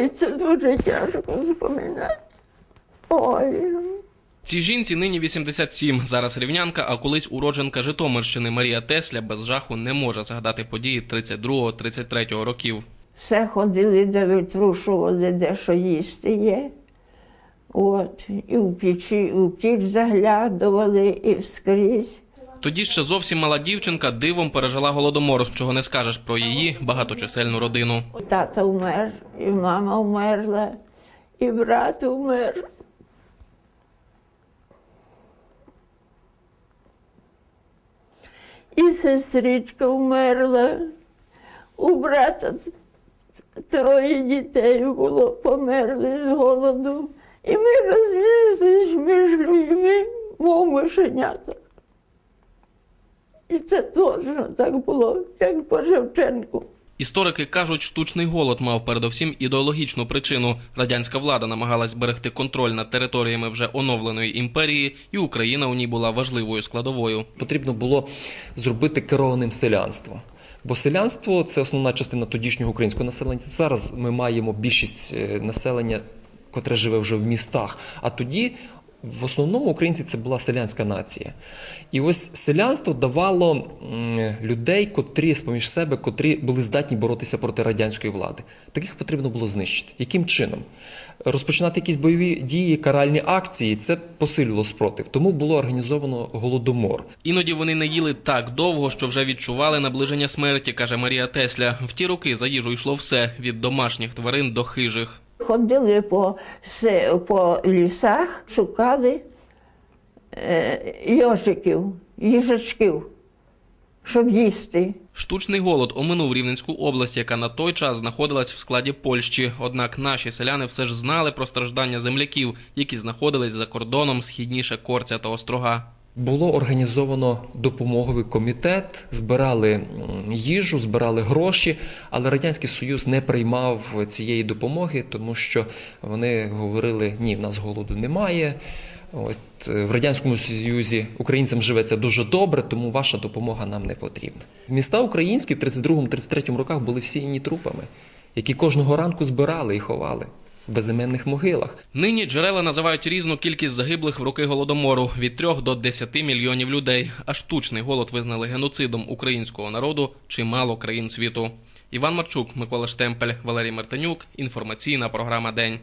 Ой, це дуже тяжко споминати. Ой. Цій жінці нині 87, зараз рівнянка, а колись уродженка Житомирщини Марія Тесля без жаху не може згадати події 32-33 років. Все ходили, де витрушували, де що їсти є. От, і в печі, у піч заглядували, і скрізь. Тоді ще зовсім мала дівчинка дивом пережила голодомор, чого не скажеш про її багаточисельну родину. Тата вмер, і мама вмерла, і брат вмер. І сестричка вмерла. У брата троє дітей було, померли з голоду. І ми розлізлись між людьми, мов мишенята. І це точно так було, як по Шевченку. Історики кажуть, штучний голод мав передовсім ідеологічну причину. Радянська влада намагалась зберегти контроль над територіями вже оновленої імперії, і Україна у ній була важливою складовою. Потрібно було зробити керованим селянство. Бо селянство це основна частина тодішнього українського населення. Зараз ми маємо більшість е, населення, котре живе вже в містах. А тоді в основному українці це була селянська нація. І ось селянство давало людей, котрі з-поміж себе, котрі були здатні боротися проти радянської влади. Таких потрібно було знищити. Яким чином? Розпочинати якісь бойові дії, каральні акції це посилювало спротив. Тому було організовано голодомор. Іноді вони не їли так довго, що вже відчували наближення смерті, каже Марія Тесля. В ті роки за їжу йшло все від домашніх тварин до хижих. Ходили по, по лісах, шукали е, йожиків, їжачків, щоб їсти. Штучний голод оминув Рівненську область, яка на той час знаходилась в складі Польщі. Однак наші селяни все ж знали про страждання земляків, які знаходились за кордоном східніше Корця та Острога. Було організовано допомоговий комітет, збирали їжу, збирали гроші, але радянський союз не приймав цієї допомоги, тому що вони говорили: ні, в нас голоду немає. От е, в радянському союзі українцям живеться дуже добре, тому ваша допомога нам не потрібна. Міста українські в 32-33 роках були всіяні трупами, які кожного ранку збирали і ховали безіменних могилах. Нині джерела називають різну кількість загиблих в роки голодомору від 3 до 10 мільйонів людей. А штучний голод визнали геноцидом українського народу чимало країн світу. Іван Марчук, Микола Штемпель, Валерій Мартинюк. Інформаційна програма День.